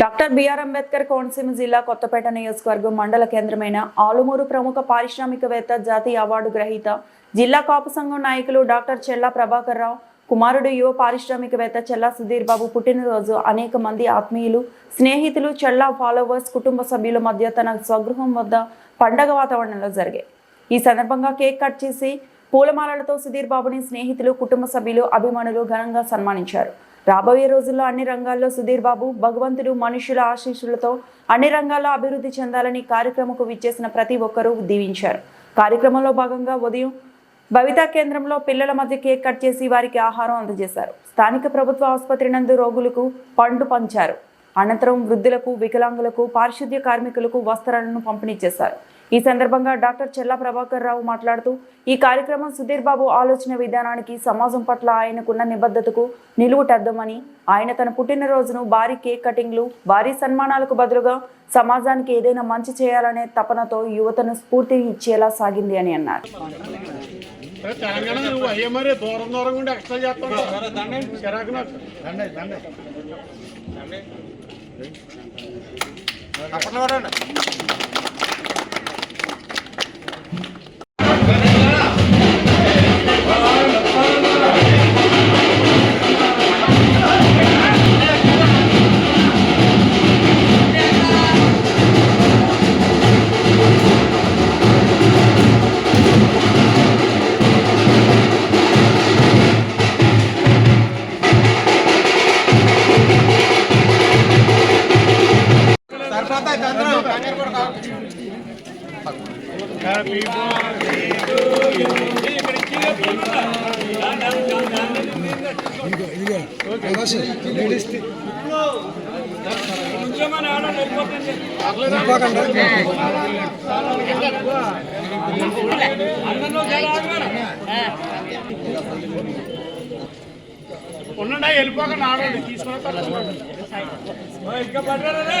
Doctor BR Ambedkar Konaseema జిల్లా కొత్తపేట నియోజకవర్గం మండల కేంద్రమైన ఆలుమూరు ప్రముఖ పారిశ్రామికవేత్త జాతీయ అవార్డు గ్రహీత జిల్లా కాపు సంఘం నాయకులు డాక్టర్ చెల్లా ప్రభాకర్ రావు కుమారుడు యువ పారిశ్రామికవేత్త చెల్లా సుధీర్ బాబు పుట్టినరోజు అనేక మంది ఆత్మీయులు స్నేహితులు చెల్లా ఫాలోవర్స్ కుటుంబ సభ్యుల మధ్య తన స్వగృహం వద్ద పండగ వాతావరణంలో జరిగాయి. ఈ సందర్భంగా కేక్ కట్ చేసి పూలమాలలతో సుధీర్ బాబుని స్నేహితులు కుటుంబ సభ్యులు అభిమానులు ఘనంగా సన్మానించారు. రాబోయే రోజుల్లో అన్ని రంగాల్లో సుధీర్ బాబు భగవంతుడు మనుషుల ఆశీస్సులతో అన్ని రంగాల్లో అభివృద్ధి చెందాలని కార్యక్రమంకు విచ్చేసిన ప్రతి ఒక్కరూ దీవించారు. కార్యక్రమంలో భాగంగా ఉదయం భవితా కేంద్రంలో పిల్లల మధ్య కేక్ కట్ చేసి వారికి ఆహారం అందజేశారు. స్థానిక ప్రభుత్వ ఆసుపత్రి నందు రోగులకు పండు పంచారు. అనంతరం వృద్ధులకు వికలాంగులకు పారిశుద్ధ్య కార్మికులకు వస్త్రాలను పంపిణీ చేశారు. ఈ సందర్భంగా డాక్టర్ చెల్లా ప్రభాకర్ రావు మాట్లాడుతూ ఈ కార్యక్రమం సుధీర్ బాబు ఆలోచన విధానానికి సమాజం పట్ల ఆయనకున్న నిబద్ధతకు నిలువుటద్దమని ఆయన తన పుట్టినరోజును భారీ కేక్ కటింగ్లు భారీ సన్మానాలకు బదులుగా సమాజానికి ఏదైనా మంచి చేయాలనే తపనతో యువతను స్ఫూర్తి ఇచ్చేలా సాగింది అని అన్నారు. సరే, తెలంగాణ నువ్వు అయ్యే మరి దూరం దూరం ఉండి ఎక్స్ట్రా చేస్తాను അപ്പുറം ఉండండి వెళ్ళిపోకండి ఆడండి తీసుకున్న తర్వాత ఇంకా పడ్డారా